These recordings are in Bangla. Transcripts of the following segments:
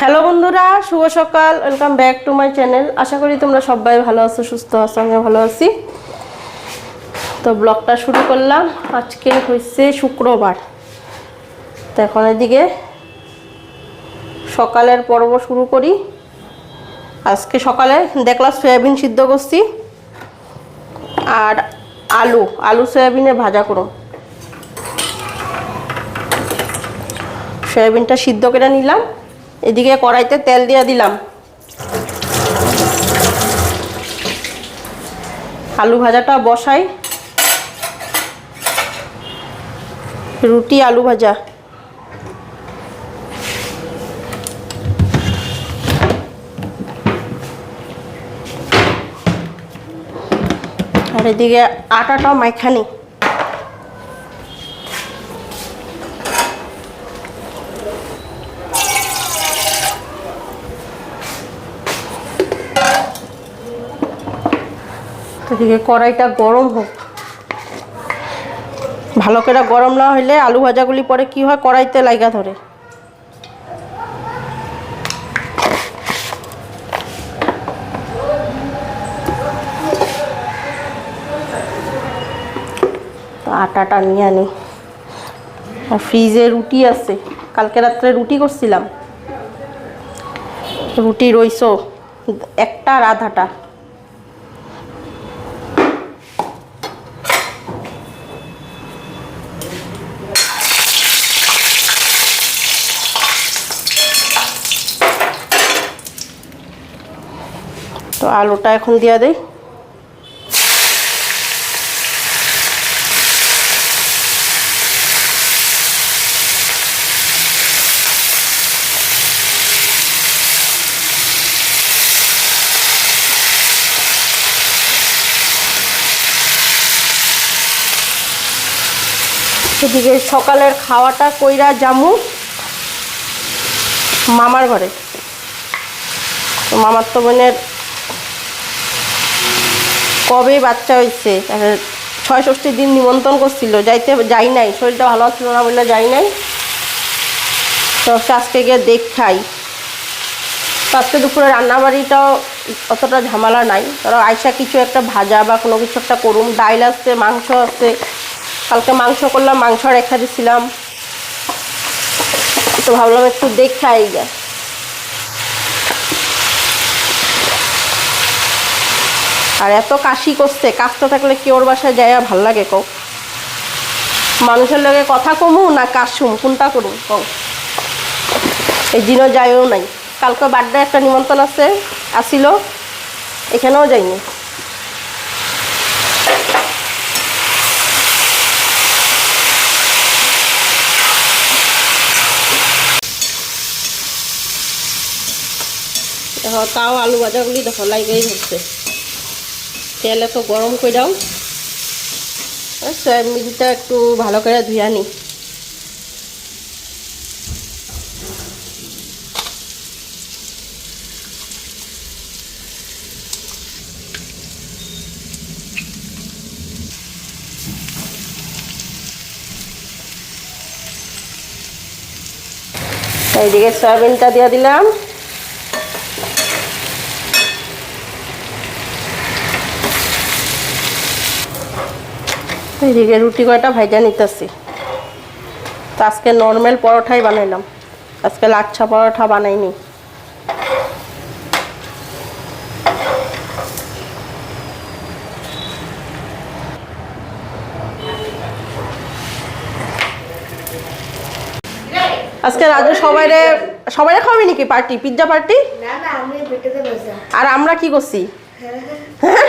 হ্যালো বন্ধুরা, শুভ সকাল welcome back to my channel আশা করি তোমরা সবাই ভালো আছো, সুস্থ আছো আমি ভালো আছি। তো ব্লগটা শুরু করলাম। আজকে হচ্ছে শুক্রবার। তো এখন এদিকে সকালের পর্ব শুরু করি। আজকে সকালে দেখলাম সয়াবিন সিদ্ধ করছি। আর আলু আলু, সয়াবিনে ভাজা করো সয়াবিনটা সিদ্ধ করে নিলাম। এদিকে কড়াইতে তেল দিয়ে দিলাম। আলু ভাজাটা বসাই। রুটি, আলু ভাজা। আর এদিকে আটাটা মাইখানি। এদিকে কড়াইটা গরম হোক। ভালো করে গরম না হলে আলু ভাজাগুলি পরে কি হয়? কড়াইতে লাইগা ধরে। আটাটা নিয়ে আনি। ফ্রিজে রুটি আছে। কালকে রাত্রে রুটি করছিলাম। রুটি রইছো, একটা আর আধাটা। আলুটা এখন দিয়া দেই। এদিকে সকালের খাওয়াটা কইরা জামু মামার ঘরে। মামার তো বোনের কবে বাচ্চা হয়েছে? ছয় ষষ্ঠীর দিন নিমন্ত্রণ করছিল, যাইতে যাই নাই, শরীরটা ভালো ছিল না বলে যাই নাই। তো আজকে গিয়ে দেখাই। তো আজকে দুপুরে রান্নাবাড়িটাও অতটা ঝামেলা নাই। ধরো আয়সা কিছু একটা ভাজা বা কোনো কিছু একটা করুম, ডাইল আছে, মাংস আছে। কালকে মাংস করলাম, মাংস রেখা দিছিলাম তো ভাবলাম একটু দেখাই। যায় আর এত কাশি করছে কাশতে থাকলে কি ওর বাসায় যাইয়া ভালো লাগে কও? মানুষের লগে কথা কমু না কাশুম কোনটা করুম কও? এই দিনও যাইও নাই। কালকে বার্থডে একটা নিমন্ত্রণ আছে, আসিল, এখানেও যাইনি। তাও আলু ভাজাগুলি দেখো লাইগেই ধরছে তেল এত গরম করে দাও। সয়াবিনটা একটু ভালো করে ধুয়ে আনি। এইদিকে সয়াবিনটা দিয়ে দিলাম। এদিকে রুটি কয়টা ভাইজা নিতেছি। তো আজকে নর্মাল পরোটাই বানাইলাম। আজকে লাচ্ছা পরোটা বানাইনি। আজকে রাজু সবাইরে সবাইরে খাওয়াবি নাকি পার্টি? Pizza party? আর আমরা কি করছি? হ্যাঁ?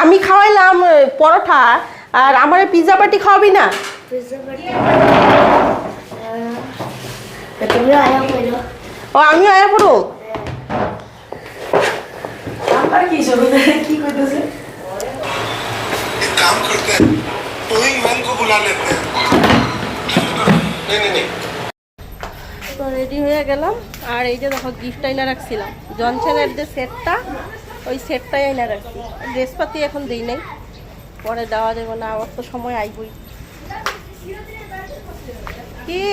আমি খাওয়াইলাম এ, পরোটা আর আমার পিৎজা পার্টি খাওয়াবি না পিজ্জা পার্টি তুমি আয়া কইলো ও আমিও আয়া পড়ো एक काम करते हैं टोइंग मैन को बुला लेते हैं नहीं नहीं नहीं তো রেডি হয়ে গেলাম। আর এই যে দেখো গিফট আইনা রাখছিলাম। জনসনের যে সেটটা ওই সেটটাই এনে রাখছি। ড্রেসপাতি এখন দিই নাই। পরে দেওয়া যাবে না আবার তো সময় আইবই। কি?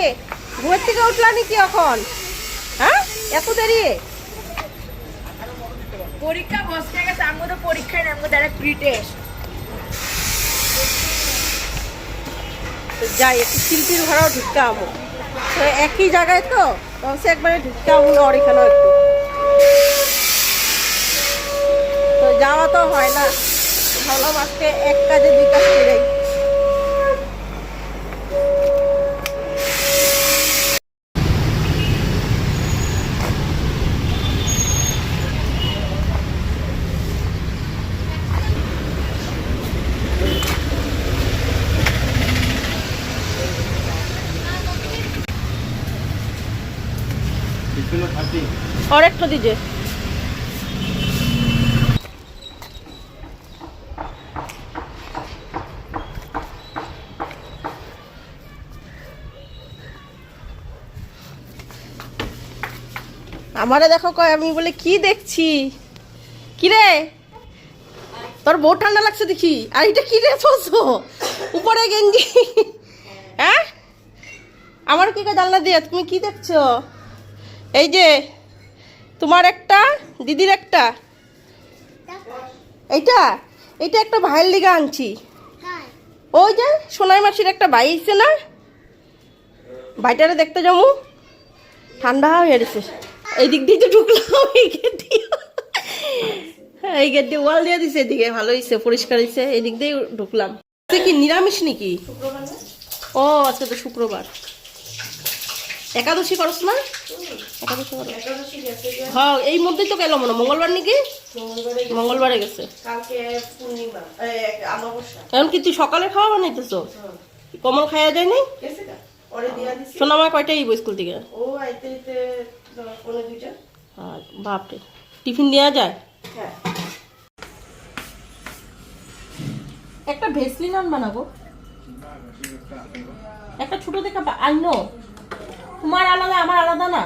ঘুমের থেকে উঠলানি কি এখন? হ্যাঁ? এত দেরি? পরীক্ষা বসতে গেছে আমি তো পরীক্ষায় নামবো তারা প্রি টেস্ট যাই, একটু শিল্পীর ঘরেও ঢুকতে আমো তো একই জায়গায় তো সে একবারে ঢুকতে আমো না ওর এখানেও একটু। তো যাওয়া তো হয় না। ভাবলাম আজকে এক কাজে দুই কাজ করেই। और एक तो दीजिए আমারে দেখো কয় আমি বলে কি দেখছি কি রে তোর বউ ঠান্ডা লাগছে দেখি আর এটা কি রে চলছো উপরে গেঞ্জি হ্যাঁ আমার কি করে জানলা দিয়ে তুমি কি দেখছো এই যে তোমার একটা দিদির একটা? এইটা? এইটা একটা ভাইয়ের লিগা আনছি। ওই যে সোনাই মাসির একটা ভাই এসছে না? ভাইটারে দেখতে যাব। ঠান্ডা হয়ে গেছে। এই দিক দিয়ে তো ঢুকলাম এই গেট দিয়ে। এই গেট দিয়ে ওয়াল দিয়ে দিছে এদিকে ভালো হয়েছে পরিষ্কার হয়েছে এই দিক দিয়ে ঢুকলাম। তুই কি নিরামিষ নাকি? ও আজকে তো শুক্রবার। একাদশী করস না? হ্যাঁ এই মধ্যেই তো গেল মনে মঙ্গলবার নাকি? মঙ্গলবারে গেছে। কালকে পূর্ণিমা অমাবস্যা। এখন কি তুই সকালে খাওয়া বানাইতেছ? কমল খাওয়া যায় নাই? শোনা আমার কয়টাই ইব স্কুল থেকে? বাপরে টিফিন দেওয়া যায়? হ্যাঁ। একটা ভেসলিন আন বানাবো একটা ছোট দেখা আইনো। তোমার আলাদা আমার আলাদা না?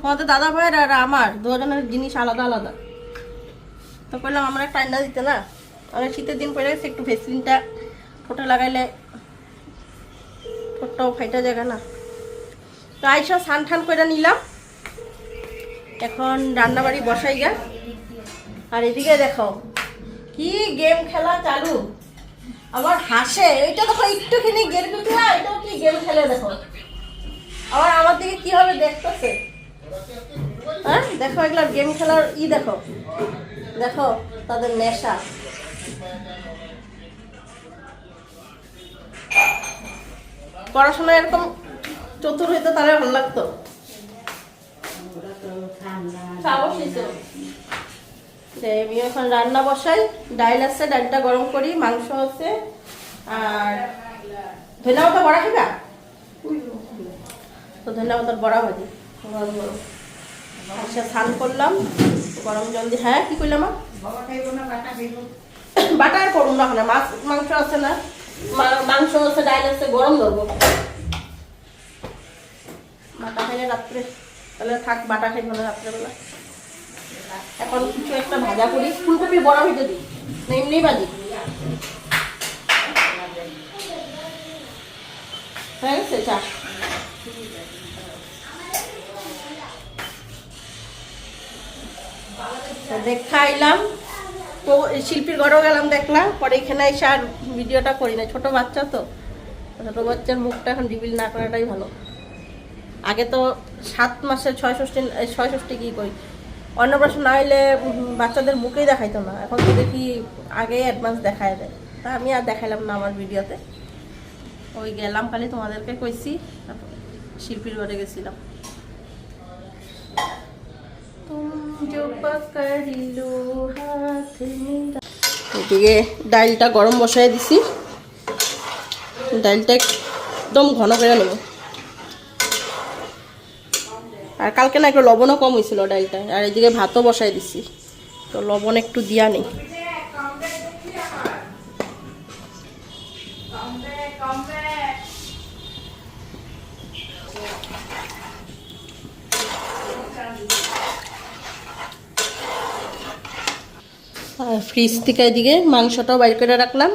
তোমাদের দাদা ভাইয়ের আর আমার, দুজনের জিনিস আলাদা আলাদা। তো বললাম আমার একটা আইনা দিতে না? অনেক শীতের দিন পড়ে গেছে, একটু ভেসলিনটা ঠোঁটে লাগাইলে ঠোঁটটাও ফাইটা জায়গা না। তো আইসা সান ঠান করে নিলাম। এখন রান্নাবাড়ি বসাই গা। আর এদিকে দেখো, কি গেম খেলা চালু। আবার হাসে ওইটা দেখো, একটুখানি গেম খেলা, এটাও কি গেম খেলে দেখো। আবার আমার দিকে কি হবে দেখতেছে। হ্যাঁ? দেখো এগুলো গেম খেলার ই দেখো। দেখো তাদের নেশা। পড়াশোনা এরকম চতুর হইতো তারা ভালো লাগতো। আমি এখন রান্না বসাই, ডাইল আছে ডালটা গরম করি, মাংস আছে, আর ধন্যবাদ বড়া খাবা তো ধন্যবাদ বড়া ভাজি গরম গরম আচ্ছা স্নান করলাম। গরম জল দিয়ে হ্যাঁ কি করলাম বাটা আর করুন না ওখানে মাছ মাংস আছে না। মাংস আছে ডাইল আছে গরম ধরবো। বাটা খাইলে রাত্রে তাহলে থাক বাটা খাইব না রাত্রেবেলা। এখন কিছু একটা ভাজা করি। ফুলকপি বড় হইতে দিই। না এমনি ভাজি। হয়ে গেছে চা তো দেখা আইলাম তো শিল্পীর ঘরেও গেলাম দেখলাম পরে এখানে এসে আর ভিডিওটা করি না ছোট বাচ্চা তো, ছোট বাচ্চার মুখটা এখন রিভিল না করাটাই ভালো। আগে তো সাত মাসে ছয় ষষ্ঠী ছয় ষষ্ঠী কি কই? অন্নপ্রাশন না হইলে বাচ্চাদের মুখেই দেখাইতো না। এখন তো দেখি আগে অ্যাডভান্স দেখায় দেয়। তা আমি আর দেখাইলাম না আমার ভিডিওতে। ওই গেলাম খালি তোমাদেরকে কইছি শিল্পীর ঘরে গেছিলাম। এদিকে ডালটা গরম বসাই দিছি। ডালটা একদম ঘন করে নেব। আর কালকে না একটু লবণও কম হয়েছিল ডালটা আর এদিকে ভাতও বসাই দিছি। তো লবণ একটু দিয়া নেই। আর ফ্রিজ থেকে এদিকে মাংসটাও বাইর করে রাখলাম।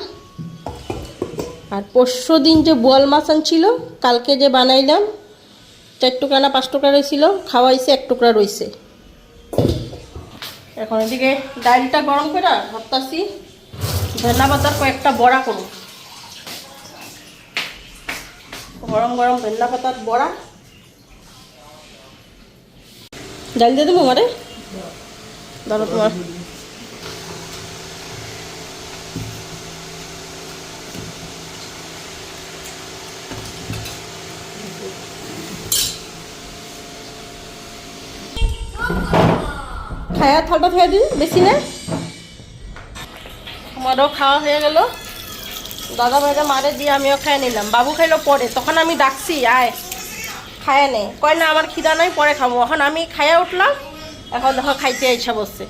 আর পরশু দিন যে বোয়াল মাছ আনছিল, কালকে যে বানাইলাম চার টুকরা না পাঁচ টুকরা রয়েছিল খাওয়াইছে এক টুকরা রয়েছে এখন এদিকে ডালটা গরম করে ভাবতাছি, ধনা পাতার কয়েকটা বড়া করুন গরম গরম ধনা পাতার বড়া। ডাল দিয়ে দেবো মারে ধরো তোমার। খায়া থালটা খেয়ে দিন বেশি না। আমারও খাওয়া হয়ে গেল। দাদা ভাইকে মারে দিয়ে আমিও খেয়ে নিলাম। বাবু খাইলো পরে, তখন আমি ডাকছি, আয়। খায় নে। কয় না, আমার খিদা নাই, পরে খাব। এখন আমি খাইয়া উঠলাম, এখন দেখো খাইতে ইচ্ছা বসছে